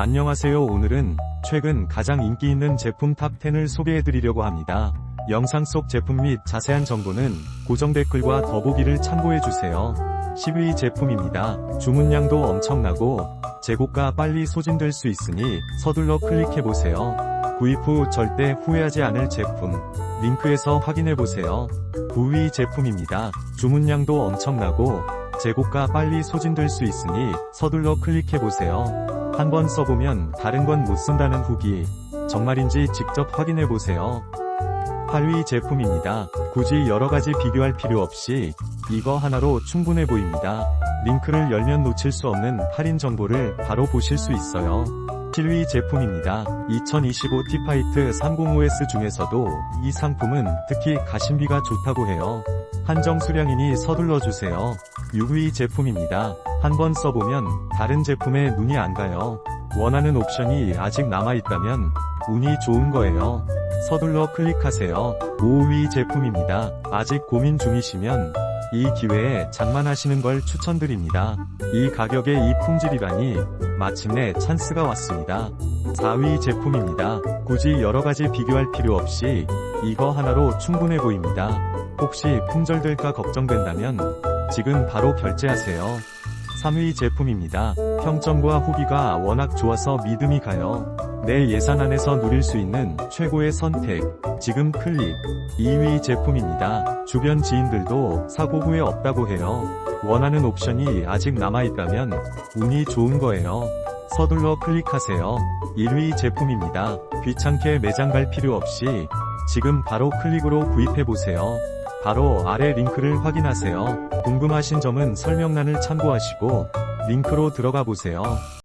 안녕하세요 오늘은 최근 가장 인기 있는 제품 탑10을 소개해드리려고 합니다. 영상 속 제품 및 자세한 정보는 고정 댓글과 더보기를 참고해주세요. 10위 제품입니다. 주문량도 엄청나고 재고가 빨리 소진될 수 있으니 서둘러 클릭해보세요. 구입 후 절대 후회하지 않을 제품 링크에서 확인해보세요. 9위 제품입니다. 주문량도 엄청나고 재고가 빨리 소진될 수 있으니 서둘러 클릭해보세요. 한번 써보면 다른 건 못 쓴다는 후기 정말인지 직접 확인해보세요. 8위 제품입니다. 굳이 여러가지 비교할 필요 없이 이거 하나로 충분해 보입니다. 링크를 열면 놓칠 수 없는 할인 정보를 바로 보실 수 있어요. 7위 제품입니다. 2025 티파이트 30OS 중에서도 이 상품은 특히 가심비가 좋다고 해요. 한정 수량이니 서둘러 주세요. 6위 제품입니다. 한번 써보면 다른 제품에 눈이 안 가요. 원하는 옵션이 아직 남아있다면 운이 좋은 거예요. 서둘러 클릭하세요. 5위 제품입니다. 아직 고민 중이시면 이 기회에 장만하시는 걸 추천드립니다. 이 가격에 이 품질이라니 마침내 찬스가 왔습니다. 4위 제품입니다. 굳이 여러가지 비교할 필요 없이 이거 하나로 충분해 보입니다. 혹시 품절될까 걱정된다면 지금 바로 결제하세요. 3위 제품입니다. 평점과 후기가 워낙 좋아서 믿음이 가요. 내 예산 안에서 누릴 수 있는 최고의 선택. 지금 클릭. 2위 제품입니다. 주변 지인들도 사고 후에 없다고 해요. 원하는 옵션이 아직 남아있다면 운이 좋은 거예요. 서둘러 클릭하세요. 1위 제품입니다. 귀찮게 매장 갈 필요 없이 지금 바로 클릭으로 구입해보세요. 바로 아래 링크를 확인하세요. 궁금하신 점은 설명란을 참고하시고 링크로 들어가 보세요.